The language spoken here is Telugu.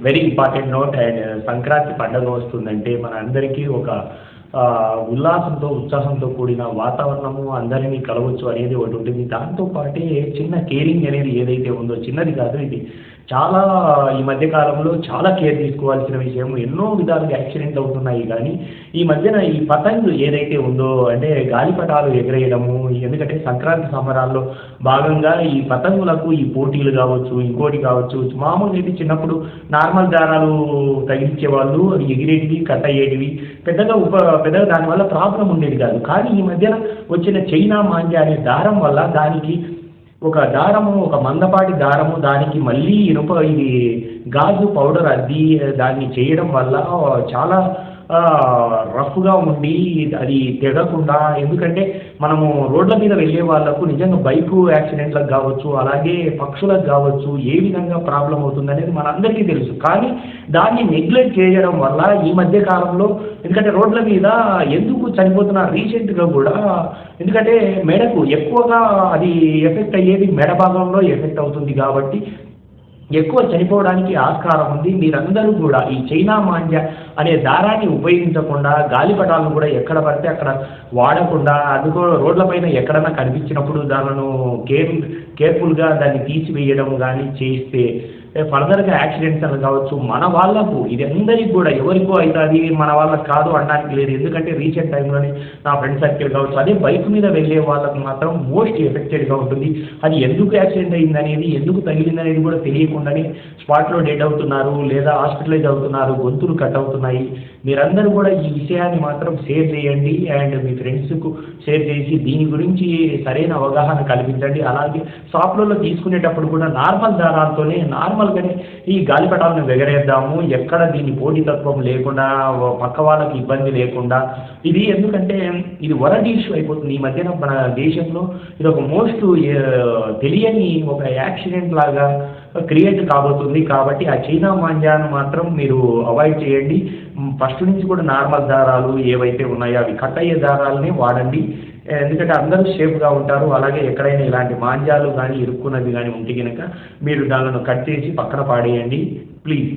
Very important note and Sankranti పండుగ వస్తుందంటే మన అందరికీ ఒక ఉల్లాసంతో ఉత్సాహంతో కూడిన వాతావరణము అందరినీ కలవచ్చు అనేది ఒకటి ఉంటుంది. దాంతోపాటే చిన్న కేరింగ్ అనేది ఏదైతే ఉందో చిన్నది కాదు ఇది. చాలా ఈ మధ్య కాలంలో చాలా కేర్ తీసుకోవాల్సిన విషయం ఎన్నో విధాలుగా యాక్సిడెంట్ అవుతున్నాయి కానీ ఈ మధ్యన ఈ పతంగులు ఏదైతే ఉందో అంటే గాలిపటాలు ఎగరేయడము ఎందుకంటే సంక్రాంతి సంబరాల్లో భాగంగా ఈ పతంగులకు ఈ పోటీలు కావచ్చు ఇంకోటి కావచ్చు మామూలుగా ఏంటి చిన్నప్పుడు నార్మల్ దారాలు తగిలించే వాళ్ళు అవి ఎగిరేటివి కట్ అయ్యేటివి పెద్దగా ఉప పెదవి దానివల్ల ప్రాబ్లం ఉండేది కాదు. కానీ ఈ మధ్యన వచ్చిన చైనా మాంజా అనే దారం వల్ల దానికి ఒక దారము ఒక మందపాటి దారము దానికి మళ్ళీ ఇనుప ఇది గాజు పౌడర్ అద్ది దాన్ని చేయడం వల్ల చాలా రఫ్గా ఉండి అది తెగకుండా ఎందుకంటే మనము రోడ్ల మీద వెళ్ళే వాళ్ళకు నిజంగా బైకు యాక్సిడెంట్లకు కావచ్చు అలాగే పక్షులకు కావచ్చు ఏ విధంగా ప్రాబ్లం అవుతుంది అనేది మనందరికీ తెలుసు. కానీ దాన్ని నెగ్లెక్ట్ చేయడం వల్ల ఈ మధ్య కాలంలో ఎందుకంటే రోడ్ల మీద ఎందుకు చనిపోతున్నారు రీసెంట్గా కూడా ఎందుకంటే మెడకు ఎక్కువగా అది ఎఫెక్ట్ అయ్యేది మెడ భాగంలో ఎఫెక్ట్ అవుతుంది కాబట్టి ఎక్కువ చనిపోవడానికి ఆస్కారం ఉంది. మీరందరూ కూడా ఈ చైనా మాంజ అనే దారాన్ని ఉపయోగించకుండా గాలిపటాలను కూడా ఎక్కడ పడితే అక్కడ వాడకుండా అందుకో రోడ్లపైన ఎక్కడన్నా కనిపించినప్పుడు దానిను కేర్ కేర్ఫుల్గా దాన్ని తీసివేయడం కానీ చేస్తే ఫర్దర్గా యాక్సిడెంట్స్ అని కావచ్చు మన వాళ్ళకు ఇది అందరికీ కూడా ఎవరికో అవుతుంది మన వాళ్ళకి కాదు అనడానికి లేదు. ఎందుకంటే రీసెంట్ టైంలోనే నా ఫ్రెండ్ సర్కిల్ కావచ్చు అదే బైక్ మీద వెళ్ళే వాళ్ళకు మాత్రం మోస్ట్ ఎఫెక్టెడ్గా ఉంటుంది. అది ఎందుకు యాక్సిడెంట్ అయింది అనేది ఎందుకు తగిలింది అనేది కూడా తెలియకుండానే స్పాట్లో డెడ్ అవుతున్నారు లేదా హాస్పిటలైజ్ అవుతున్నారు గొంతులు కట్ అవుతున్నాయి. మీరందరూ కూడా ఈ విషయాన్ని మాత్రం షేర్ చేయండి. అండ్ మీ ఫ్రెండ్స్కు షేర్ చేసి దీని గురించి సరైన అవగాహన కల్పించండి. అలాగే షాప్లలో తీసుకునేటప్పుడు కూడా నార్మల్ దారాలతోనే నార్మల్ నార్మల్గానే ఈ గాలిపటాలను ఎగరేద్దాము ఎక్కడ దీని పోటీతత్వం లేకుండా పక్క వాళ్ళకి ఇబ్బంది లేకుండా. ఇది ఎందుకంటే ఇది వరల్డ్ ఇష్యూ అయిపోతుంది. ఈ మధ్యన మన దేశంలో ఇది ఒక మోస్ట్ తెలియని ఒక యాక్సిడెంట్ లాగా క్రియేట్ కాబోతుంది కాబట్టి ఆ చైనా మాంజాను మాత్రం మీరు అవాయిడ్ చేయండి. ఫస్ట్ నుంచి కూడా నార్మల్ దారాలు ఏవైతే ఉన్నాయో అవి కట్ అయ్యే దారాలనే వాడండి. ఎందుకంటే అందరూ షేప్గా ఉంటారు. అలాగే ఎక్కడైనా ఇలాంటి మాంజాలు కానీ ఇరుక్కున్నది కానీ ఉంటే కనుక మీరు దానిని కట్ చేసి పక్కన పాడేయండి. ప్లీజ్